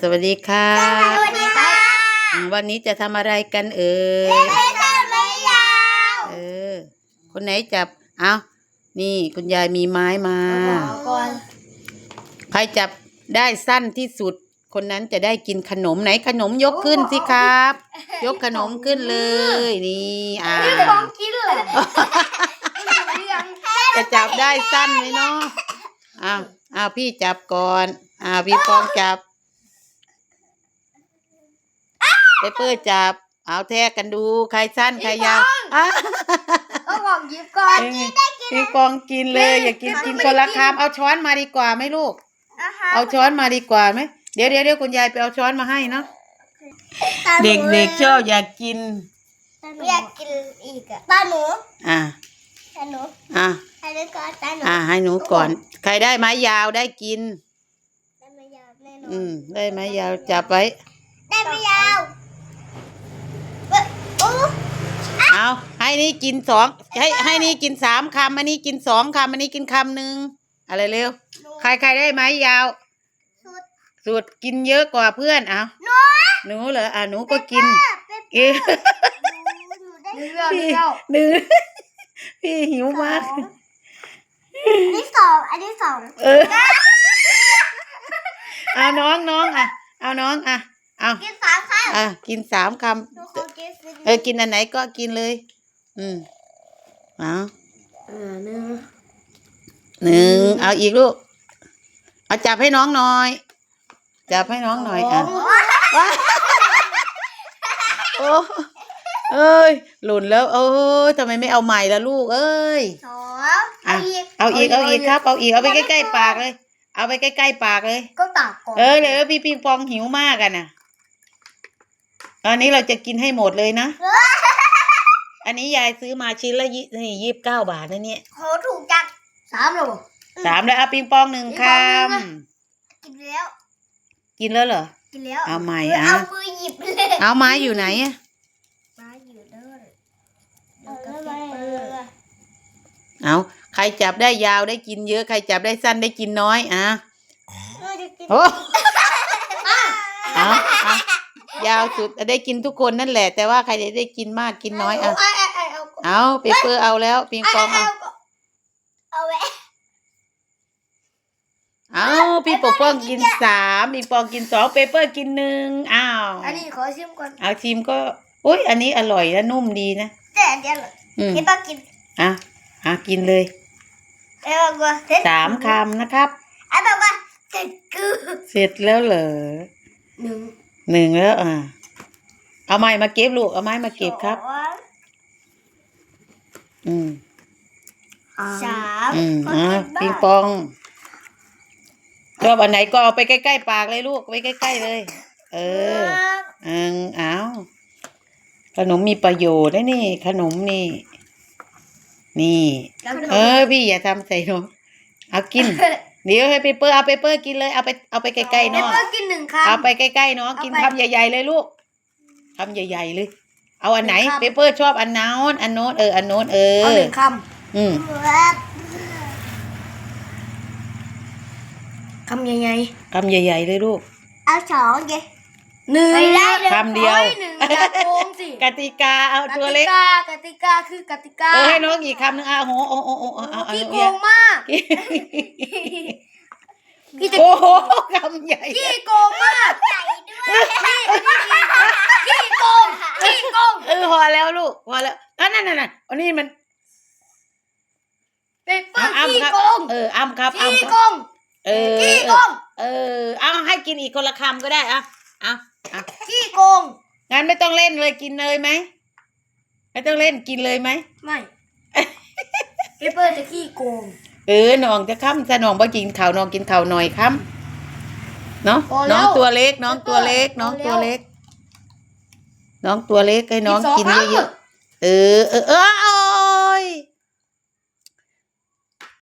สวัสดีค่ะ สวัสดีค่ะอืมวันนี้จะทำอะไรกันเอ่ยไม่เข้าไม่ยาวเออ คนไหนจับ เอานี่คุณยายมีไม้มาก่อนใครจับได้สั้นที่สุด คนนั้นจะได้กินขนมไหนขนมยกขึ้นสิครับ ยกขนมขึ้นเลย นี่อ่าของกินเหรอจะจับได้สั้นไหมเนาะอ้าวอ้าวพี่จับก่อนอ้าวพี่ปองจับ เปเปอร์จับ เอาแทกกันดู ใครสั้นใครยาวอะเอาของยิบก่อนพี่ปองกินเลย อย่ากินกินคนละคำเอาช้อนมาดีกว่าไหมลูก นะคะเอาช้อนมาดีกว่าไหมเดี๋ยวเดี๋ยวเดี๋ยวคุณยายไปเอาช้อนมาให้เนาะเด็กเด็กๆชอบอยากกินอยากกินอีกอะตาหนูอะตาหนูอะให้ดูก่อนตาหนูอะให้หนูก่อน ใครได้ไม้ยาวได้กิน ได้ไม่ยาวแน่นออืนมได้ไม้ยาวจับไว้ ได้ไม่ยาวเอ้ยโอ้ เอาให้นี่กินสองให้ให้นี่กินสามคำอันนี้กินสองคำอันนี้กินคำหนึ่งอะไรเร็วหนูใครใครได้ไม้ยาวสุดสุดกินเยอะกว่าเพื่อนเอาหนูหนูเหรออะหนูก็กินเป็นเอ๊ะหนูได้พี่หนูพี่หิวมากอันที่สองอันที่สองเออเอาน้องน้องอะ เอาน้องอะเอากินสามครั้งอะกินสามคหนูขอกินสิำ เออกินอันไหนก็กินเลย อืมเอาอ่าหนึ่งหนึ่งเอาอีกลูกเอาจับให้น้องหน่อย จับให้น้องหน่อยอะว้าโอ้เอ้ยหล่นแล้ว เอ้ยทำไมไม่เอาใหม่ล่ะลูกเอ้ยสองอะเอาอีกเอาอีกเอาอีกครับเอาอีกเอาไปใกล้ๆปากเลย เอาไปใกล้ๆปากเลย ก็ตักก่อนเออเดี๋ยวพี่ปิงปองหิวมากกันนะ อันนี้เราจะกินให้หมดเลยนะ อันนี้ยายซื้อมาชิ้นละยี่นี่ยี่สิบเก้าบาทนะเนี่ยโหถูกจังสามแล้วสามแล้วเอาปิงปองหนึ่งคกินแล้วำกินแล้วเหรอ กินแล้ว เอาใหม่เอออะเอามือหยิบเลย เอาไม้อยู่ไหนอะมาอยู่เด้อเอาใครจับได้ยาวได้กินเยอะ ใครจับได้สั้นได้กินน้อยอะโอ้เอาเอา ยาวสุดได้กินทุกคนนั่นแหละ แต่ว่าใครจะได้กินมากกินน้อยอะเอาเอาเอาเอาเปเปอร์เอาแล้วปิงปองเอาเอาแหวะเอาพี่ปกป้องกินสามปิงปองกินสองเปเปอร์กินหนึ่งอ้าวอันนี้ขอชิมก่อนเอาชิมก็อุ้ยอันนี้อร่อยและนุ่มดีนะแต่อันเดียวเลยอืมที่ป้ากินอะอะกินเลยเอ้บอกว่าสามคำนะครับไอ้บอกว่าเจ็ดคือเสร็จแล้วเหรอหนึ่ง หนึ่งแล้วอะเอาไม้มาเก็บลูก เอาไม้มาเก็บครับสองอืมสามอืมขออะกินบ้าปิงปองชอบอันไหนก็เอาไปใกล้ๆปากเลยลูกไปใกล้ๆเลย เออเออเอาขนมมีประโยชน์นะนี่ ขนมนี่ นี่ เออพี่อย่าทำใส่นมเอากิน เดี๋ยวให้เปเปอร์เอาเปเปอร์กินเลยเอาไปเอาไปใกล้ๆเน้น้องเพิ่กินหนึ่งคำ เอาไปใกล้ๆน้องเอาไป กินคำใหญ่ ๆเลยลูกคำใหญ่ ๆเลย เอาอันไหนหนึ่งคำเปเปอร์ชอบอันโน้นอันโน้นเอออันโน้นเอเอาอหนึ่งคอืมำคำใหญ่คำใหญ่ๆเลยลูกๆเอาสองเย หนึ่งคำเดียว โอ้หนึ่งอย่าโกงสิกติกาเอาตัวเล็กกติกากติกาคือกติกาเออให้น้องอีกคำหนึงเอาโหโอ้โอ้โอ้เอาเอาเอาขี้เอาโกเอางมากพี่จะโอ้โหคำใหญ่ขี้โกงมากใหญ่ด้วยขี้โกงขี้โกงเออพอแล้วลูกพอแล้วนั่นนั่นนั่นอันนี้มันเป็นป้าเอาอ้ำขี้ครับโกงเอออ้ำครับอ้ำขี้คโกรับงเออขี้เอโกองเออเอาให้กินอีกคนละคำก็ได้อะเอาเอาขี้โกง งั้นไม่ต้องเล่นเลยกินเลยไหม ไม่ต้องเล่นกินเลยไหม ไม่พี่เปิ้ลจะขี้โกง เออน้องจะค้ำจะน้องบ่กินข้าวน้องกินข้าวหน่อยค้ำเนาะพอแล้วน้องตัวเล็ก น้องตัวเล็กพอแล้วน้องตัวเล็ก น้องตัวเล็กให้น้องอีกสองกินครั้งเยอะๆเออเออเออเอา